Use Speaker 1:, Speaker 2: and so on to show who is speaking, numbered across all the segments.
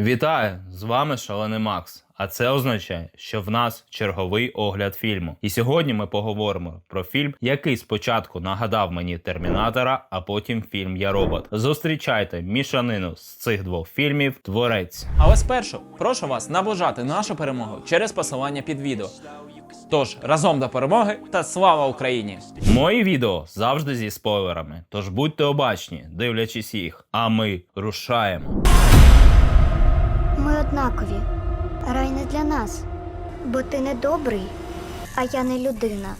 Speaker 1: Вітаю! З вами Шалений Макс. А це означає, що в нас черговий огляд фільму. І сьогодні ми поговоримо про фільм, який спочатку нагадав мені Термінатора, а потім фільм Я робот. Зустрічайте мішанину з цих двох фільмів Творець.
Speaker 2: Але спершу прошу вас наближати нашу перемогу через посилання під відео. Тож разом до перемоги та слава Україні!
Speaker 1: Мої відео завжди зі спойлерами, тож будьте обачні, дивлячись їх. А ми рушаємо.
Speaker 3: Ми однакові. Рай не для нас, бо ти не добрий, а я не людина.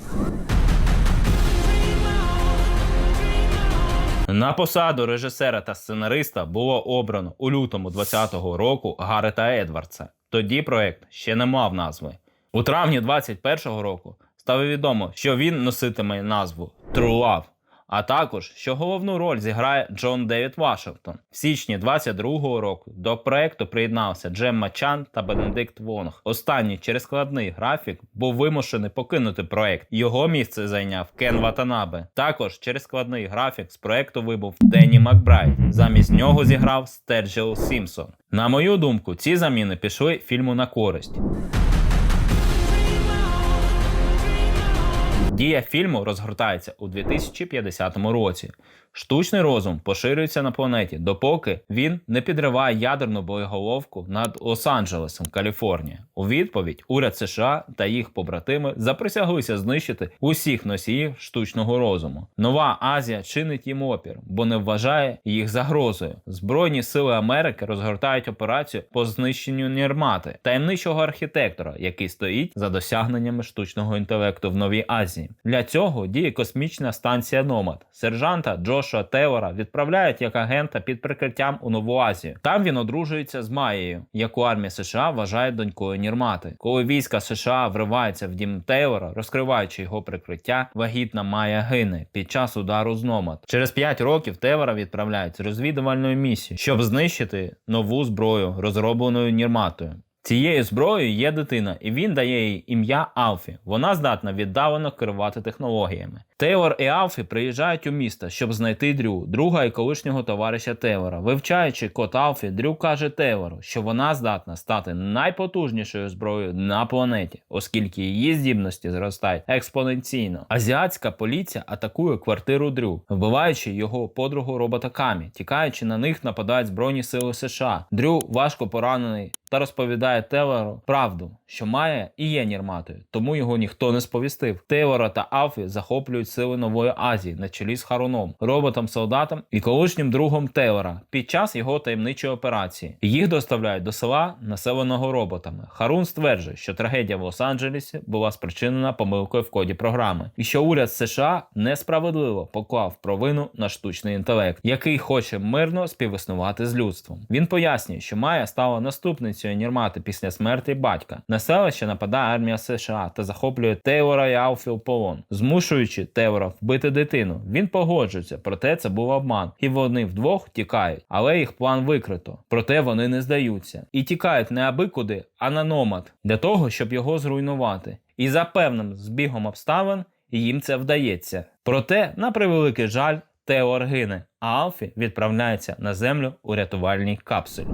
Speaker 1: На посаду режисера та сценариста було обрано у лютому 2020 року Гарета Едвардса. Тоді проект ще не мав назви. У травні 2021 року стало відомо, що він носитиме назву True Love, а також що головну роль зіграє Джон Девід Вашингтон. В січні 2022 року до проекту приєднався Джемма Чан та Бенедикт Вонг. Останній через складний графік був вимушений покинути проект. Його місце зайняв Кен Ватанабе. Також через складний графік з проекту вибув Денні Макбрайт. Замість нього зіграв Стерджел Сімпсон. На мою думку, ці заміни пішли фільму на користь. Дія фільму розгортається у 2050 році. Штучний розум поширюється на планеті, допоки він не підриває ядерну боєголовку над Лос-Анджелесом, Каліфорнія. У відповідь уряд США та їх побратими заприсяглися знищити усіх носіїв штучного розуму. Нова Азія чинить їм опір, бо не вважає їх загрозою. Збройні сили Америки розгортають операцію по знищенню Нірмати, таємничого архітектора, який стоїть за досягненнями штучного інтелекту в Новій Азії. Для цього діє космічна станція Номад. Сержанта Джошуа Тейлора відправляють як агента під прикриттям у Нову Азію. Там він одружується з Маєю, яку армія США вважає донькою Нірмати. Коли війська США вриваються в дім Тейлора, розкриваючи його прикриття, вагітна Майя гине під час удару з Номад. Через 5 років Тейлора відправляють з розвідувальною місією, щоб знищити нову зброю, розробленою Нірматою. Цією зброєю є дитина, і він дає їй ім'я Алфі. Вона здатна віддалено керувати технологіями. Тейлор і Алфі приїжджають у місто, щоб знайти Дрю, друга і колишнього товариша Тейлора. Вивчаючи код Алфі, Дрю каже Тейлору, що вона здатна стати найпотужнішою зброєю на планеті, оскільки її здібності зростають експоненційно. Азіатська поліція атакує квартиру Дрю, вбиваючи його подругу робота Камі. Тікаючи на них, нападають збройні сили США. Дрю важко поранений та розповідає Тейлору правду, що має і є Нірматою, тому його ніхто не сповістив. Тейлора та Алфі захоплюють сили Нової Азії на чолі з Харуном, роботом-солдатом і колишнім другом Тейлора під час його таємничої операції. Їх доставляють до села, населеного роботами. Харун стверджує, що трагедія в Лос-Анджелесі була спричинена помилкою в коді програми, і що уряд США несправедливо поклав провину на штучний інтелект, який хоче мирно співіснувати з людством. Він пояснює, що Майя стала наступницею Нірмати після смерті батька. На селище нападає армія США та захоплює Тейлора і Алфі у полон, змушуючи Тейлора вбити дитину. Він погоджується, проте це був обман, і вони вдвох тікають, але їх план викрито. Проте вони не здаються і тікають не аби куди, а на номад для того, щоб його зруйнувати. І за певним збігом обставин їм це вдається. Проте, на превеликий жаль, Тейлор гине, а Алфі відправляється на землю у рятувальній капсулі.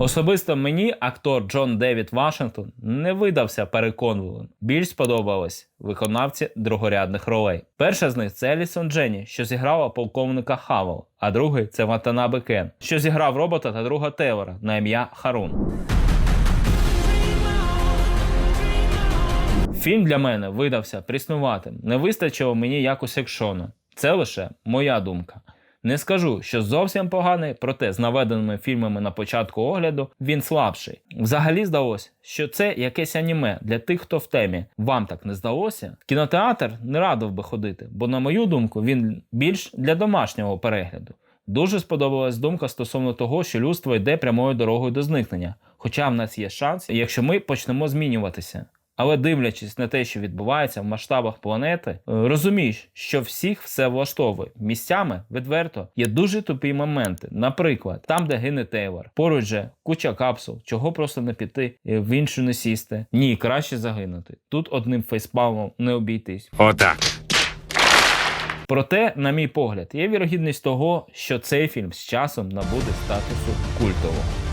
Speaker 1: Особисто мені актор Джон Девід Вашингтон не видався переконливим. Більш сподобались виконавці другорядних ролей. Перша з них це Елісон Дженні, що зіграла полковника Хавел, а другий це Ватанабе Кен, що зіграв робота та друга Тейлора на ім'я Харун. Фільм для мене видався пріснуватим. Не вистачило мені якось екшону. Це лише моя думка. Не скажу, що зовсім поганий, проте з наведеними фільмами на початку огляду він слабший. Взагалі здалося, що це якесь аніме для тих, хто в темі. Вам так не здалося? Кінотеатр не радив би ходити, бо, на мою думку, він більш для домашнього перегляду. Дуже сподобалась думка стосовно того, що людство йде прямою дорогою до зникнення. Хоча в нас є шанс, якщо ми почнемо змінюватися. Але дивлячись на те, що відбувається в масштабах планети, е, розумієш, що всіх все влаштовує. Місцями відверто є дуже тупі моменти. Наприклад, там, де гине Тейлор, поруч же куча капсул, чого просто не піти е, в іншу не сісти. Ні, краще загинути. Тут одним фейспалмом не обійтись.
Speaker 4: Отак.
Speaker 1: Проте, на мій погляд, є вірогідність того, що цей фільм з часом набуде статусу культового.